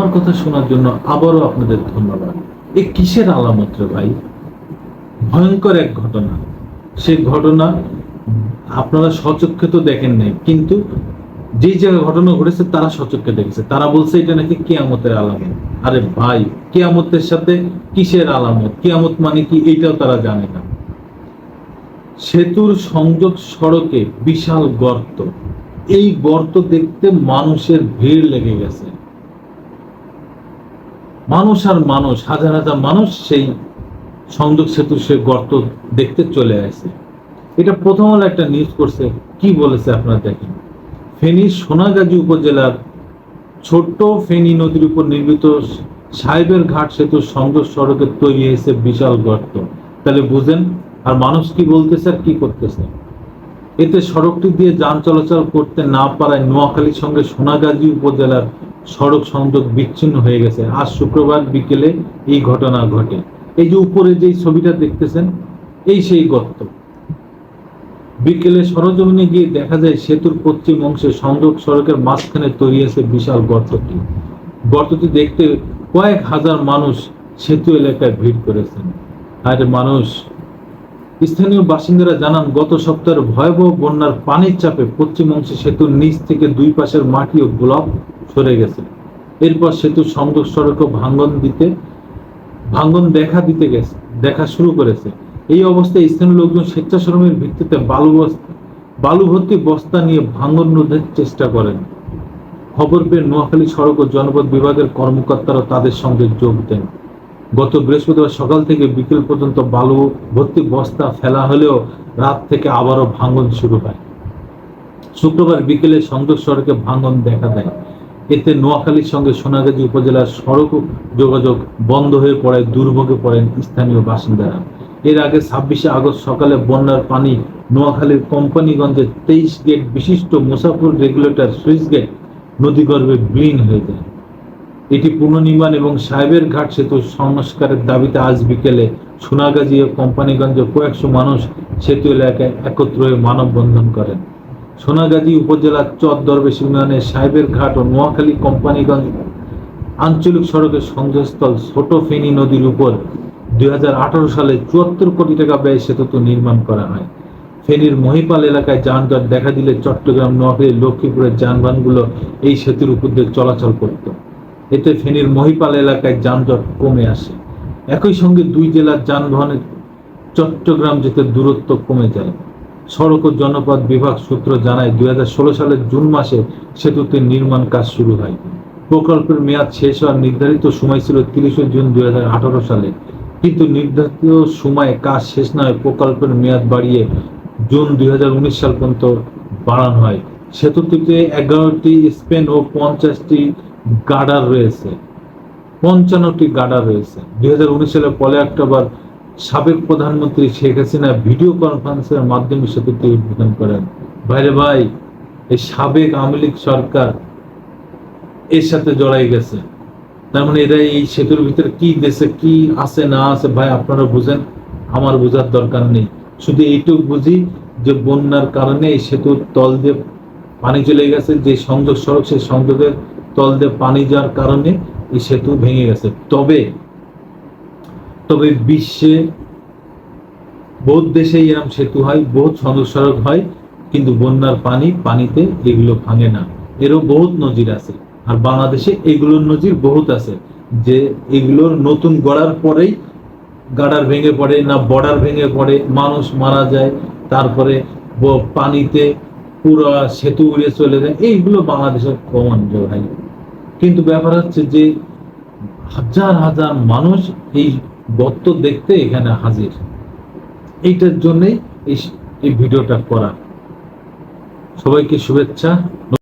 আমার কথা শোনার জন্য আবারও আপনাদের ধন্যবাদ। এ কিসের আলামত রে ভাই? ভয়ঙ্কর এক ঘটনা। সেই ঘটনা আপনারা সচক্ষে তো দেখেন নাই, কিন্তু যেই জায়গায় ঘটনা ঘটেছে, তারা সচক্ষে দেখেছে। তারা বলছে, এটা নাকি কেয়ামতের আলামত। আরে ভাই, কেয়ামতের সাথে কিসের আলামত? কেয়ামত মানে কি? এইটাও তারা জানে না। সেতুর সংযোগ সড়কে বিশাল গর্ত। এই গর্ত দেখতে মানুষের ভিড় লেগে গেছে। মানুষ আর মানুষ, হাজার হাজার মানুষ সেই সংযোগ সেতু সে গর্ত দেখতে চলে আসে। এটা প্রথম হলো একটা নিউজ করছে, কি বলেছে আপনারা দেখেন। ফেনীর সোনাগাজী উপজেলার ছোট্ট ফেনী নদীর উপর নির্মিত সাহেবের ঘাট সেতু সংযোগ সড়কে তৈরি হয়েছে বিশাল গর্ত। তাহলে বুঝেন, আর মানুষ কি বলতেছে আর কি করতেছে? এতে সড়কটি দিয়ে যান চলাচল করতে না পারায় নোয়াখালীর সঙ্গে সোনাগাজী উপজেলার সড়ক সংযোগ বিচ্ছিন্ন হয়ে গেছে। আজ শুক্রবার বিকেলে এই ঘটনা ঘটে। এই যে উপরে যে ছবিটা দেখতেছেন, এই সেই গর্ত। বিকেলে সরজমিনে গিয়ে দেখা যায় সেতুর পশ্চিম অংশে সংযোগ সড়কের মাঝখানে তৈরি আছে বিশাল গর্তটি। গর্তটি দেখতে কয়েক হাজার মানুষ সেতু এলাকায় ভিড় করেছেন। আর মানুষ স্থানীয় বাসিন্দারা জানান, গত সপ্তাহের ভয়াবহ বন্যার পানির চাপে পশ্চিম অংশে সেতুর নিচ থেকে দুই পাশের মাটি ও ব্লক সরে গেছে। এরপর সেতুর সংযোগ সড়কও ভাঙ্গন দিতে ভাঙ্গন দেখা দিতে গেছে, দেখা শুরু করেছে। এই অবস্থায় স্থানীয় লোকজন স্বেচ্ছাশ্রমের ভিত্তিতে বালু বস্তা বালু ভর্তি বস্তা নিয়ে ভাঙ্গন রোধের চেষ্টা করেন। খবর পেয়ে নোয়াখালী সড়ক ও জনপদ বিভাগের কর্মকর্তারা তাদের সঙ্গে যোগ দেন। গত বৃহস্পতিবার সকাল থেকে বিকেল পর্যন্ত বালু ভর্তি বস্তা ফেলা হলেও রাত থেকে আবারও ভাঙন শুরু হয়। শুক্রবার বিকেলে সংযোগ সড়কে ভাঙন দেখা দেয়। এতে নোয়াখালীর সঙ্গে সোনাগাজী উপজেলার সড়ক যোগাযোগ বন্ধ হয়ে পড়ায় দুর্ভোগে পড়েন স্থানীয় বাসিন্দারা। এর আগে ছাব্বিশে আগস্ট সকালে বন্যার পানি নোয়াখালীর কোম্পানিগঞ্জের তেইশ গেট বিশিষ্ট মুসাফুর রেগুলেটর সুইচ গেট নদীগর্ভে বিলীন হয়ে যায়। এটি পুনর্নির্মাণ এবং সাহেবের ঘাট সেতু সংস্কারের দাবিতে আজ বিকেলে সোনাগাজী ও কোম্পানিগঞ্জে কয়েকশো মানুষ সেতু এলাকায় একত্র হয়ে মানববন্ধন করেন। সোনাগাজী উপজেলার চর দরবেশ ইউনিয়নের সাহেবের ঘাট ও নোয়াখালী কোম্পানিগঞ্জ আঞ্চলিক সড়কের সংযোগস্থল ছোট ফেনী নদীর উপর দুই হাজার আঠারো সালে চুয়াত্তর কোটি টাকা ব্যয় সেতুটি নির্মাণ করা হয়। ফেনীর মহিপাল এলাকায় যানজট দেখা দিলে চট্টগ্রাম, নোয়াখালী, লক্ষ্মীপুরের যানবাহনগুলো এই সেতুর উপর দিয়ে চলাচল করত। এতে ফেনীর মহিপাল এলাকায় যানজট কমে আসে। একই সঙ্গে দুই জেলার যানবাহনের চট্টগ্রাম যেতে দূরত্ব কমে যায়। সড়ক ও জনপদ বিভাগ সূত্র জানায়, দুই হাজার ষোলো সালের জুন মাসে সেতুটির নির্মাণ কাজ শুরু হয়। প্রকল্পের মেয়াদ শেষ হওয়ার নির্ধারিত সময় ছিল তিরিশে জুন দুই হাজার আঠারো সালে। কিন্তু নির্ধারিত সময়ে কাজ শেষ না হয় প্রকল্পের মেয়াদ বাড়িয়ে জুন দুই হাজার উনিশ সাল পর্যন্ত বাড়ানো হয়। সেতুটিতে এগারোটি স্পেন ও পঞ্চাশটি গার্ডার রয়েছে, পঞ্চান্নটি গার্ডার রয়েছে। দুই সালে পয়লা অক্টোবর সাবেক প্রধানমন্ত্রী শেখ হাসিনা ভিডিও কনফারেন্সের মাধ্যমে সেতুটি উদ্বোধন করেন। ভাইরে ভাই, এই সাবেক আওয়ামী লীগ সরকার এর সাথে জড়াই গেছে। তার মানে এরা এই সেতুর ভিতরে কি দেশে কি আছে, না আছে, ভাই আপনারা বুঝেন, আমার বোঝার দরকার নেই। শুধু এইটুকু বুঝি যে বন্যার কারণে এই সেতুর তল দিয়ে পানি চলে গেছে, যে সংযোগ সড়ক, সেই সংযোগের তল দিয়ে পানি যাওয়ার কারণে এই সেতু ভেঙে গেছে। তবে তবে বিশ্বে বহুত দেশে এরকম সেতু হয়, বহুত সংযোগ সড়ক হয়, কিন্তু বন্যার পানি, পানিতে এগুলো ভাঙে না। এরও বহুত নজির আছে। আর বাংলাদেশে এগুলোর নজির বহুত আছে, যে এগুলোর নতুন গড়ার পরেই গাডার ভেঙে পড়ে না বর্ডার ভেঙে পড়ে, মানুষ মারা যায়, তারপরে পানিতে পুরো সেতু উড়ে চলে যায়। এইগুলো বাংলাদেশের কমন ভাই কিন্তু ব্যাপার হচ্ছে যে হাজার হাজার মানুষ এই গর্ত দেখতে এখানে হাজির। এইটার জন্যে এই এই ভিডিওটা করা। সবাইকে শুভেচ্ছা।